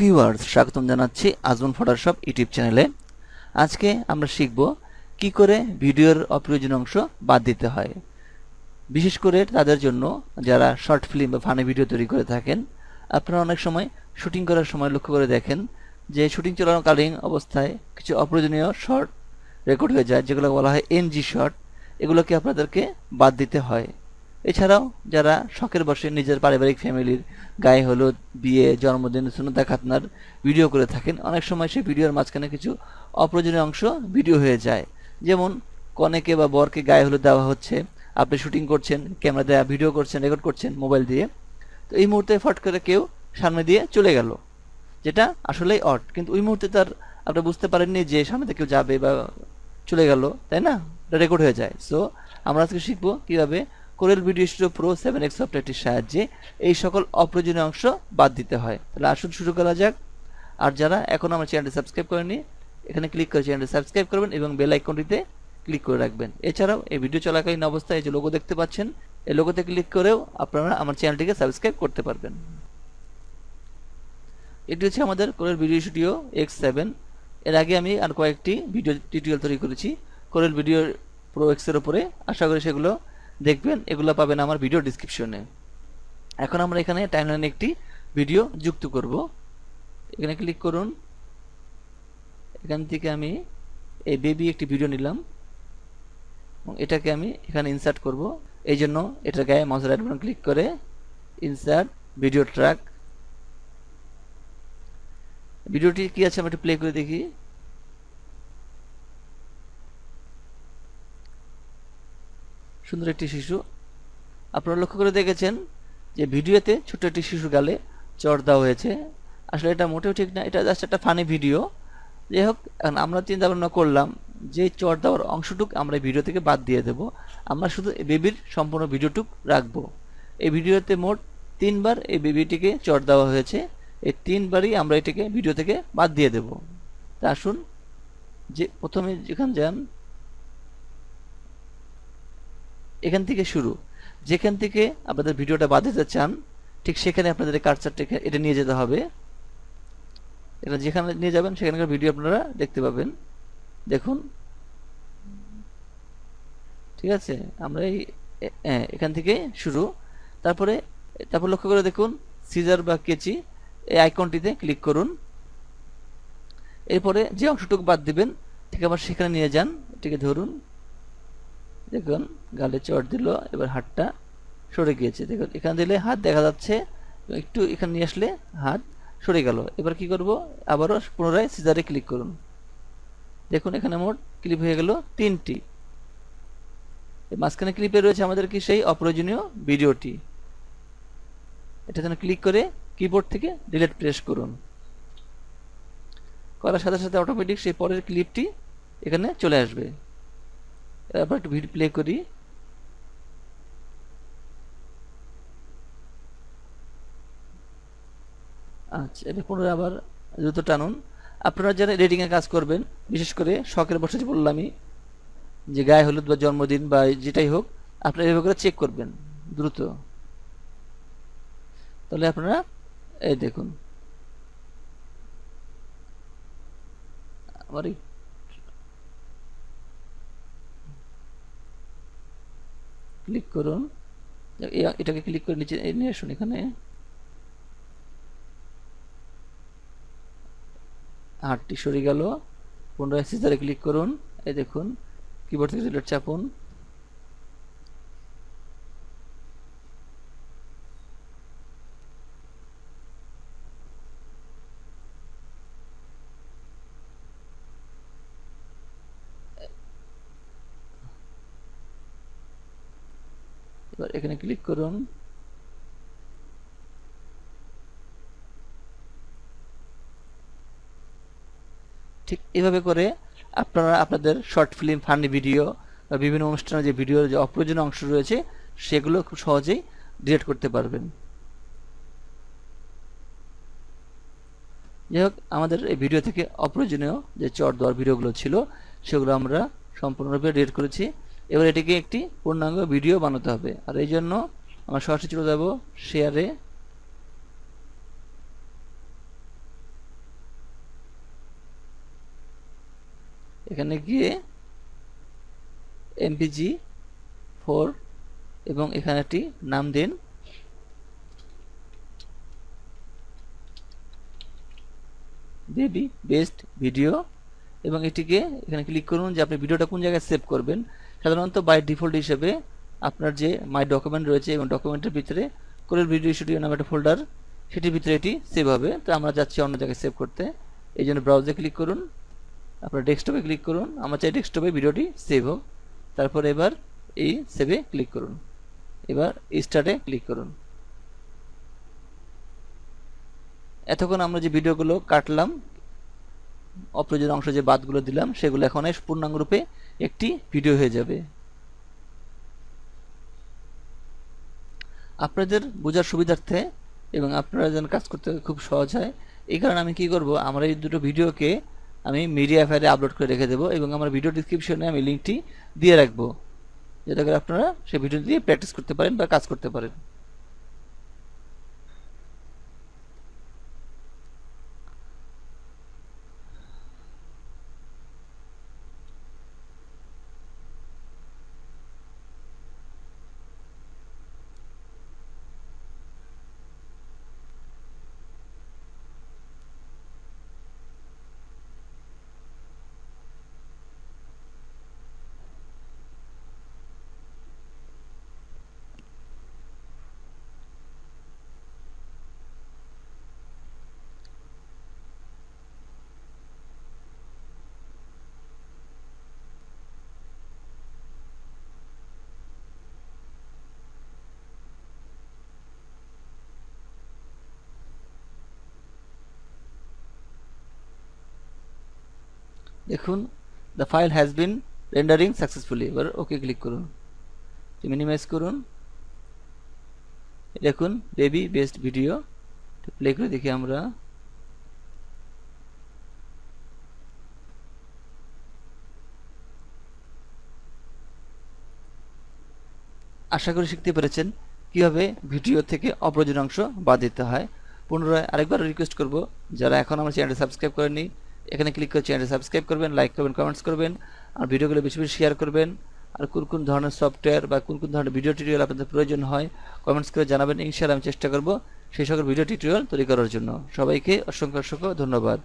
Viewers, স্বাগতম জানাচ্ছি Azman Photoshop YouTube চ্যানেলে। আজকে আমরা শিখব কি করে ভিডিওর অপ্রয়োজনীয় অংশ বাদ দিতে হয়। বিশেষ করে তাদের জন্য যারা শর্ট ফিল্ম বা ফানি ভিডিও তৈরি করে থাকেন, আপনারা অনেক সময় শুটিং করার সময় লক্ষ্য করে দেখেন যে শুটিং চলাকালীন অবস্থায় কিছু অপ্রয়োজনীয় শর্ট রেকর্ড হয়ে যায় যেগুলো বলা হয় এনজি শর্ট। এগুলোকে আপনাদেরকে বাদ দিতে হয়। এছাড়াও যারা শখের বসে নিজের পারিবারিক ফ্যামিলির গায়ে হলুদ, বিয়ে, জন্মদিন সুনতা খাতনার ভিডিও করে থাকেন, অনেক সময় সেই ভিডিওর মাঝখানে কিছু অপ্রয়োজনীয় অংশ ভিডিও হয়ে যায়। যেমন, কনেকে বা বরকে গায়ে হলুদ দেওয়া হচ্ছে, আপনি শুটিং করছেন, ক্যামেরা দেওয়া ভিডিও করছেন, রেকর্ড করছেন, মোবাইল দিয়ে। তো এই মুহূর্তে ফট করে কেউ সামনে দিয়ে চলে গেল, যেটা আসলেই অট কিন্তু ওই মুহূর্তে তার আপনি বুঝতে পারেননি যে সামনে কেউ যাবে বা চলে গেল, তাই না? এটা রেকর্ড হয়ে যায়। সো, আমরা আজকে শিখব কীভাবে Corel video studio pro seven X সফটওয়্যারটির সাহায্যে এই সকল অপ্রয়োজনীয় অংশ বাদ দিতে হয়। তাহলে আসুন শুরু করা যাক। আর যারা এখন আমার চ্যানেলটি সাবস্ক্রাইব করেনি এখানে ক্লিক করে চ্যানেলটি সাবস্ক্রাইব করবেন এবং বেল আইকনটিতে ক্লিক করে রাখবেন। এছাড়াও এই ভিডিও চলাকালীন অবস্থায় যে লোগো দেখতে পাচ্ছেন, এই লোগোতে ক্লিক করেও আপনারা আমার চ্যানেলটিকে সাবস্ক্রাইব করতে পারবেন। এটি হচ্ছে আমাদের Corel video studio X seven এর আগে আমি আর কয়েকটি ভিডিও টিউটোরিয়াল তৈরি করেছি। কোরেল ভিডিও প্রো এক্সের উপরে। আশা করি সেগুলো দেখবেন, এগুলো পাবেন আমার ভিডিও ডিসক্রিপশনে এখন আমরা এখানে টাইমলাইনে একটি ভিডিও যুক্ত করব। এখানে ক্লিক করুন। এখান থেকে আমি এই বেবি একটি ভিডিও নিলাম। এবং এটাকে আমি এখানে ইনসার্ট করব। এই জন্য এটার গায়ে মাউসের রাইট বাটন ক্লিক করে ইনসার্ট ভিডিও ট্র্যাক ভিডিওটি কি আছে? আমি একটু প্লে করে দেখি। সুন্দর একটি শিশু। আপনারা লক্ষ্য করে দেখেছেন যে ভিডিওতে ছোট্ট একটি শিশু গালে চড় দেওয়া হয়েছে। আসলে এটা মোটেও ঠিক না, এটা জাস্ট একটা ফানি ভিডিও যাই হোক, এখন আমরা চিন্তা ভাবনা করলাম যে চড় দেওয়ার অংশটুক আমরা ভিডিও থেকে বাদ দিয়ে দেব। আমরা শুধু বেবির সম্পূর্ণ ভিডিওটুক রাখব। এই ভিডিওতে মোট তিনবার এই বেবিটিকে চড় দেওয়া হয়েছে। এই তিনবারই আমরা এটিকে ভিডিও থেকে বাদ দিয়ে দেব। তা আসুন, যে প্রথমে যেখানে যান এখান থেকে শুরু। যেখান থেকে আপনাদের ভিডিওটা বাদ দিতে চান, ঠিক সেখানে আপনাদের কার্সারটা এটা নিয়ে যেতে হবে। এটা যেখানে নিয়ে যাবেন, সেখানকার ভিডিও আপনারা দেখতে পাবেন। দেখুন। ঠিক আছে? আমরা এই এখান থেকে শুরু। তারপরে, তারপর লক্ষ্য করে দেখুন সিজার বা কেচি এই আইকনটিতে ক্লিক করুন। এরপরে যে অংশটুকু বাদ দিবেন, ঠিক আবার সেখানে নিয়ে যান। এটিকে ধরুন। দেখুন, গালে চট দিল, এবার হাতটা সরে গিয়েছে। দেখুন, এখানে দিলে হাত দেখা যাচ্ছে, একটু এখানে নিয়ে আসলে হাত সরে গেল। এবার কি করব? আবারও পুনরায় সিজারে ক্লিক করুন। দেখুন, এখানে মোট ক্লিপ হয়ে গেল তিনটি। মাঝখানে ক্লিপে রয়েছে আমাদের কি সেই অপ্রয়োজনীয় ভিডিওটি। এটা যেন ক্লিক করে কিবোর্ড থেকে ডিলেট প্রেস করুন। করার সাথে সাথে অটোমেটিক সেই পরের ক্লিপটি এখানে চলে আসবে। এবার একটু ভিডিও প্লে করি। আচ্ছা এটা পুনরায় আবার দ্রুত টানুন। আপনারা যারা রেডিংয়ে কাজ করবেন, বিশেষ করে শখের বসে বললামই যে গায়ে হলুদ বা জন্মদিন বা যেটাই হোক, আপনারা এভাবে করে চেক করবেন, দ্রুত। তাহলে আপনারা, এই দেখুন। আমার ক্লিক করুন। এটাকে ক্লিক করে নিচে নিয়ে আসুন এখানে। আটটি সরে গেল। এসি সিজারে ক্লিক করুন। এই দেখুন কিবোর্ড থেকে চাপুন। এখানে ক্লিক করুন। ঠিক এভাবে করে আপনারা আপনাদের শর্ট ফিল্ম ফানি ভিডিও বা বিভিন্ন অনুষ্ঠানে যে ভিডিওর যে অপ্রয়োজনীয় অংশ রয়েছে, সেগুলো খুব সহজেই ডিলেট করতে পারবেন। যাই হোক, আমাদের এই ভিডিও থেকে অপ্রয়োজনীয় যে চট দেওয়ার ভিডিওগুলো ছিল, সেগুলো আমরা সম্পূর্ণরূপে ডিলিট করেছি। এবার এটিকে একটি পূর্ণাঙ্গ ভিডিও বানাতে হবে। আর এই জন্য আমরা সরাসরি চলে যাব শেয়ারে এখানে গিয়ে এমপিজি ফোর এবং এখানে একটি নাম দিন। বেবি বেস্ট ভিডিও এবং এটিকে এখানে ক্লিক করুন যে আপনি ভিডিওটা কোন জায়গায় সেভ করবেন। সাধারণত বাই ডিফল্ট হিসেবে আপনার যে মাই ডকুমেন্ট রয়েছে এবং ডকুমেন্টের ভিতরে কোরেল ভিডিও স্টুডিও নামে একটা ফোল্ডার সেটির ভিতরে এটি সেভ হবে। তো আমরা যাচ্ছি অন্য জায়গায় সেভ করতে। এই জন্য ব্রাউজে ক্লিক করুন। আপনার ডেস্কটপে ক্লিক করুন। আমার চাই ডেস্কটপে ভিডিওটি সেভ হোক। তারপর এবার এই সেভে ক্লিক করুন। এবার স্টার্টে ক্লিক করুন। এতক্ষণ আমরা যে ভিডিওগুলো কাটলাম অপ্রয়োজনীয় অংশ যে বাদগুলো দিলাম, সেগুলো এখন পূর্ণাঙ্গ রূপে একটি ভিডিও হয়ে যাবে। আপনাদের বোঝার সুবিধার্থে এবং আপনারা যেন কাজ করতে খুব সহজ হয়, এই কারণে আমি কি করব, আমার এই দুটো ভিডিওকে আমি মিডিয়া ফাইলে আপলোড করে রেখে দেবো এবং আমার ভিডিও ডিসক্রিপশনে আমি লিঙ্কটি দিয়ে রাখব যেটা করে আপনারা সেই ভিডিও দিয়ে প্র্যাকটিস করতে পারেন বা কাজ করতে পারেন। দেখুন the file has been rendering successfully এবার ওকে ক্লিক করুন। মিনিমাইজ করুন। দেখুন বেবি বেস্ট ভিডিও প্লে করে দেখি আমরা। আশা করি শিখতে পেরেছেন কীভাবে ভিডিও থেকে অপ্রয়োজন অংশ বাদ দিতে হয়। পুনরায় আরেকবার রিকোয়েস্ট করব। যারা এখন আমার চ্যানেলটি সাবস্ক্রাইব করেনি এখানে ক্লিক করে চ্যানেলটি সাবস্ক্রাইব করবেন লাইক করবেন কমেন্টস করবেন, আর ভিডিওগুলো বেশি বেশি শেয়ার করবেন। আর কোন কোন ধরনের সফটওয়্যার বা কোন কোন ধরনের ভিডিও টিউটোরিয়াল আপনাদের প্রয়োজন হয় কমেন্টস করে জানাবেন। ইনশাআল্লাহ আমি চেষ্টা করব সেই সকল ভিডিও টিউটোরিয়াল তৈরি করার জন্য। সবাইকে অসংখ্য অসংখ্য ধন্যবাদ।